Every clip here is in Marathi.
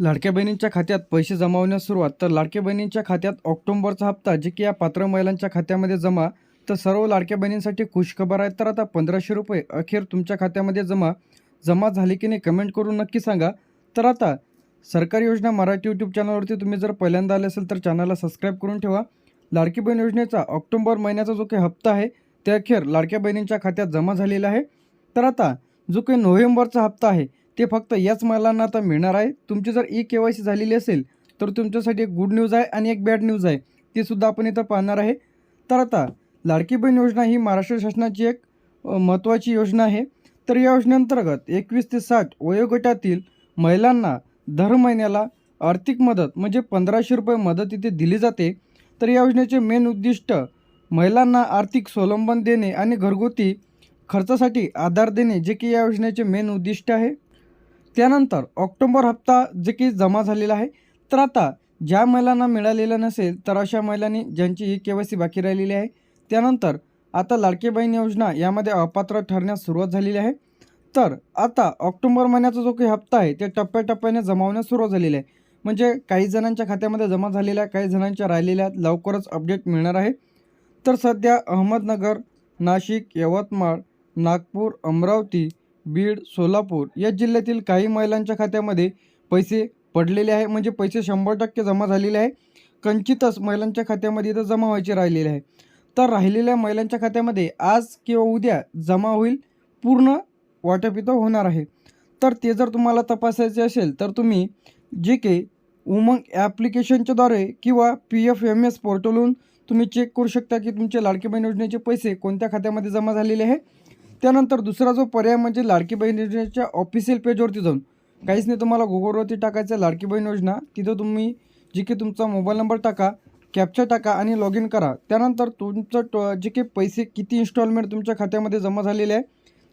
लाडक्या बहिणींच्या खात्यात पैसे जमावण्यास सुरुवात. तर लाडक्या बहिणींच्या खात्यात ऑक्टोबरचा हप्ता जे की या पात्र महिलांच्या खात्यामध्ये जमा तर सर्व लाडक्या बहिणींसाठी खुशखबर आहे तर आता पंधराशे रुपये अखेर तुमच्या खात्यामध्ये जमा. जमा झाले की नाही कमेंट करून नक्की सांगा. तर आता सरकारी योजना मराठी यूट्यूब चॅनलवरती तुम्ही जर पहिल्यांदा आले असेल तर चॅनलला सबस्क्राईब करून ठेवा. लाडकी बहीण योजनेचा ऑक्टोबर महिन्याचा जो काही हप्ता आहे ते अखेर लाडक्या बहिणींच्या खात्यात जमा झालेला आहे. तर आता जो काही नोव्हेंबरचा हप्ता आहे ते फक्त याच महिलांना आता मिळणार आहे. तुमची जर ई के वाय सी झालेली असेल तर तुमच्यासाठी एक गुड न्यूज आहे आणि एक बॅड न्यूज आहे. ती सुद्धा आपण इथं पाहणार आहे. तर आता लाडकी बहीण योजना ही महाराष्ट्र शासनाची एक महत्त्वाची योजना आहे. तर या योजनेअंतर्गत एकवीस ते साठ वयोगटातील महिलांना दर महिन्याला आर्थिक मदत म्हणजे पंधराशे रुपये मदत इथे दिली जाते. तर या योजनेचे मेन उद्दिष्ट महिलांना आर्थिक स्वावलंबन देणे आणि घरगुती खर्चासाठी आधार देणे जे की या योजनेचे मेन उद्दिष्ट आहे. त्यानंतर ऑक्टोबर हप्ता जे की जमा झालेला आहे तर आता ज्या महिलांना मिळालेलं नसेल तर अशा महिलांनी ज्यांची ही के वाय सी बाकी राहिलेली आहे त्यानंतर आता लाडकी बहीण योजना यामध्ये अपात्र ठरण्यास सुरुवात झालेली आहे. तर आता ऑक्टोबर महिन्याचा जो काही हप्ता आहे ते टप्प्याटप्प्याने जमावण्यास सुरुवात झालेली आहे. म्हणजे काही जणांच्या खात्यामध्ये जमा झालेल्या आहे काही जणांच्या राहिलेल्या आहेत लवकरच अपडेट मिळणार आहे. तर सध्या अहमदनगर नाशिक यवतमाळ नागपूर अमरावती बीड सोलापूर या जिल्ह्यातील काही महिलांच्या खात्यामध्ये पैसे पडलेले आहे. म्हणजे पैसे शंभर टक्के जमा झालेले आहे. कंचितच महिलांच्या खात्यामध्ये इथं जमा व्हायचे राहिलेले आहे. तर राहिलेल्या महिलांच्या खात्यामध्ये आज किंवा उद्या जमा होईल पूर्ण वाटप इथं होणार आहे. तर ते जर तुम्हाला तपासायचे असेल तर तुम्ही जे के उमंग ॲप्लिकेशनच्याद्वारे किंवा पी एफ एम एस पोर्टलहून तुम्ही चेक करू शकता की तुमचे लाडकी बहीण योजनेचे पैसे कोणत्या खात्यामध्ये जमा झालेले आहे. त्यानंतर दुसरा जो पर्याय म्हणजे लाडकी बहीण योजनेच्या ऑफिशियल पेजवरती जाऊन. काहीच नाही तुम्हाला गुगलवरती टाकायचं आहे लाडकी बहीण योजना. तिथं तुम्ही जे की तुमचा मोबाईल नंबर टाका कॅप्चा टाका आणि लॉग इन करा. त्यानंतर तुमचं ट जे काही पैसे किती इन्स्टॉलमेंट तुमच्या खात्यामध्ये जमा झालेले आहे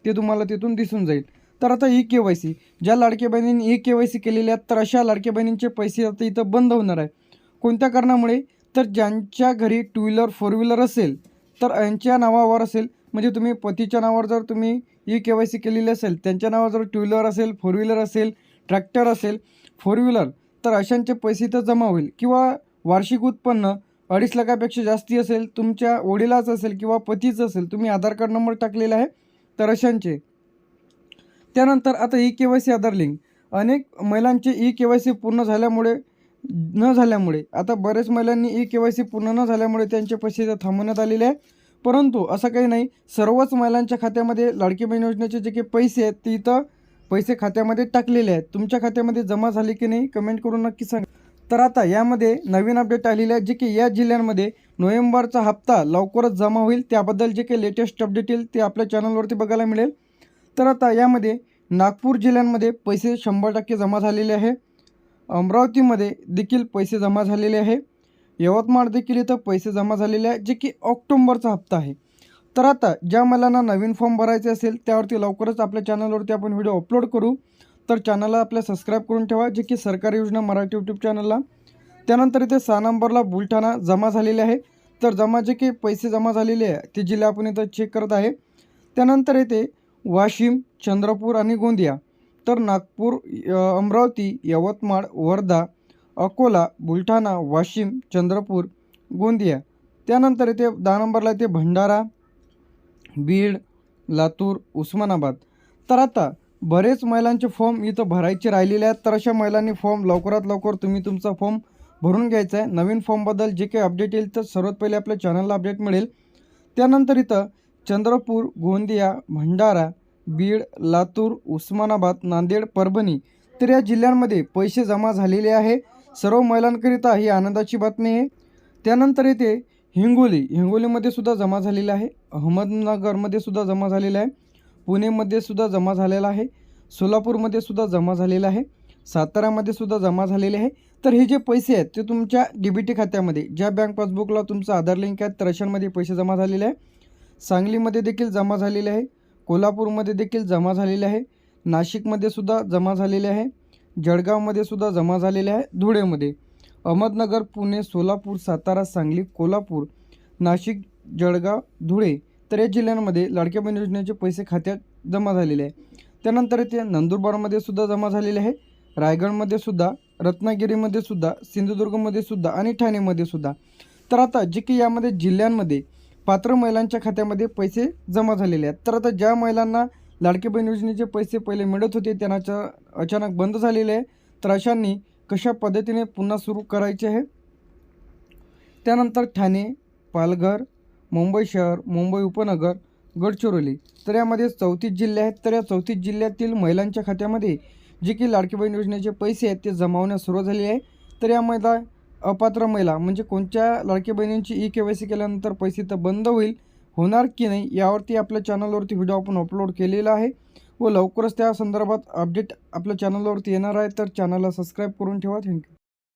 ते तुम्हाला तिथून दिसून जाईल. तर आता ई के वाय सी. ज्या लाडक्या बहिणींनी ई के वाय सी केलेल्या आहेत तर अशा लाडक्या बहिणींचे पैसे आता इथं बंद होणार आहे. कोणत्या कारणामुळे? तर ज्यांच्या घरी टू व्हीलर फोर व्हीलर असेल तर यांच्या नावावर असेल म्हणजे तुम्ही पतीच्या नावावर जर तुम्ही ई के वाय सी केलेली असेल त्यांच्या नावावर जर टू व्हीलर असेल फोर व्हीलर असेल ट्रॅक्टर असेल फोर व्हीलर तर अशांचे पैसे तर जमा होईल. किंवा वार्षिक उत्पन्न अडीच लाखापेक्षा जास्ती असेल तुमच्या वडिलाचं असेल किंवा पतीचं असेल तुम्ही आधार कार्ड नंबर टाकलेला आहे तर अशांचे. त्यानंतर आता E K Y C Aadhaar link. अनेक महिलांचे ई के वाय सी पूर्ण झाल्यामुळे न झाल्यामुळे आता बऱ्याच महिलांनी ई के वाय सी पूर्ण न झाल्यामुळे त्यांचे पैसे थांबवण्यात आलेले आहे. परंतु असं काही नाही सर्वच महिलांच्या खात्यामध्ये लाडकी बहीण योजनेचे जे काही पैसे आहेत ते इथं पैसे खात्यामध्ये टाकलेले आहेत. तुमच्या खात्यामध्ये जमा झाले की नाही कमेंट करून नक्की सांगा. तर आता यामध्ये नवीन अपडेट आलेले आहे जे की या जिल्ह्यांमध्ये नोव्हेंबरचा हप्ता लवकरच जमा होईल. त्याबद्दल जे काही लेटेस्ट अपडेट येईल ते आपल्या चॅनलवरती बघायला मिळेल. तर आता यामध्ये नागपूर जिल्ह्यांमध्ये पैसे शंभर टक्के जमा झालेले आहे. अमरावतीमध्ये देखील पैसे जमा झालेले आहे. यवतमाळ देखील इथं पैसे जमा झालेले आहे जे की ऑक्टोंबरचा हप्ता आहे. तर आता ज्या महिलांना नवीन फॉर्म भरायचे असेल त्यावरती लवकरच आपल्या चॅनलवरती आपण व्हिडिओ अपलोड करू. तर चॅनलला आपल्या सबस्क्राईब करून ठेवा जे की सरकारी योजना मराठी यूट्यूब चॅनलला. त्यानंतर इथे सहा नंबरला बुलढाणा जमा झालेले आहे. तर जमा जे काही पैसे जमा झालेले आहे ते जिल्हे आपण इथं चेक करत आहे. त्यानंतर येथे वाशिम चंद्रपूर आणि गोंदिया. तर नागपूर अमरावती यवतमाळ वर्धा अकोला बुलढाणा वाशिम चंद्रपूर गोंदिया. त्यानंतर येथे दहा नंबरला येते भंडारा बीड लातूर उस्मानाबाद. तर आता बरेच महिलांचे फॉर्म इथं भरायचे राहिलेले आहेत. तर अशा महिलांनी फॉर्म लवकरात लवकर तुम्ही तुमचा फॉर्म भरून घ्यायचा आहे. नवीन फॉर्मबद्दल जे काही अपडेट येईल तर सर्वात पहिले आपल्या चॅनलला अपडेट मिळेल. त्यानंतर इथं चंद्रपूर गोंदिया भंडारा बीड लातूर उस्मानाबाद नांदेड परभणी. तर या जिल्ह्यांमध्ये पैसे जमा झालेले आहे. सर्व महिलांकरिता ही आनंदाची बातमी आहे. त्यानंतर येथे हिंगोली हिंगोलीमध्ये सुद्धा जमा झालेलं आहे. अहमदनगरमध्ये सुद्धा जमा झालेला आहे. पुणेमध्ये सुद्धा जमा झालेला आहे. सोलापूरमध्ये सुद्धा जमा झालेला आहे. साताऱ्यामध्ये सुद्धा जमा झालेले आहे. तर हे जे पैसे आहेत ते तुमच्या डी बी टी खात्यामध्ये ज्या बँक पासबुकला तुमचं आधार लिंक आहे तर अशांमध्ये पैसे जमा झालेले आहे. सांगलीमध्ये देखील जमा झालेले आहे. कोल्हापूरमध्ये देखील जमा झालेले आहे. नाशिकमध्ये सुद्धा जमा झालेले आहे. जळगावमध्ये सुद्धा जमा झालेले आहे. धुळेमध्ये अहमदनगर पुणे सोलापूर सातारा सांगली कोल्हापूर नाशिक जळगाव धुळे तर या जिल्ह्यांमध्ये लाडक्या बहीण योजनेचे पैसे खात्यात जमा झालेले आहे. त्यानंतर येथे नंदुरबारमध्ये सुद्धा जमा झालेले आहे. रायगडमध्ये सुद्धा रत्नागिरीमध्ये सुद्धा सिंधुदुर्गमध्ये सुद्धा आणि ठाणेमध्ये सुद्धा. तर आता जे की यामध्ये जिल्ह्यांमध्ये पात्र महिलांच्या खात्यामध्ये पैसे जमा झालेले आहेत. तर आता ज्या महिलांना लाडकी बहीण योजनेचे पैसे पहिले मिळत होते त्यांना अचानक बंद झालेले आहे. तर अशांनी कशा पद्धतीने पुन्हा सुरू करायचे आहे? त्यानंतर ठाणे पालघर मुंबई शहर मुंबई उपनगर गडचिरोली. तर यामध्ये चौतीस जिल्हे आहेत. तर या चौतीस जिल्ह्यातील महिलांच्या खात्यामध्ये जे की लाडकी बहीण योजनेचे पैसे आहेत ते जमावण्यास सुरुवात झाली आहे. तर या महिला अपात्र महिला म्हणजे कोणत्या लाडकी बहिणींची ई के वाय सी केल्यानंतर पैसे तर बंद होईल होणार की नाही यावरती आपल्या चॅनलवरती व्हिडिओ आपण अपलोड केलेला आहे. व लवकरच त्या संदर्भात अपडेट आपल्या चॅनलवरती येणार आहे. तर चॅनलला सबस्क्राईब करून ठेवा. थँक्यू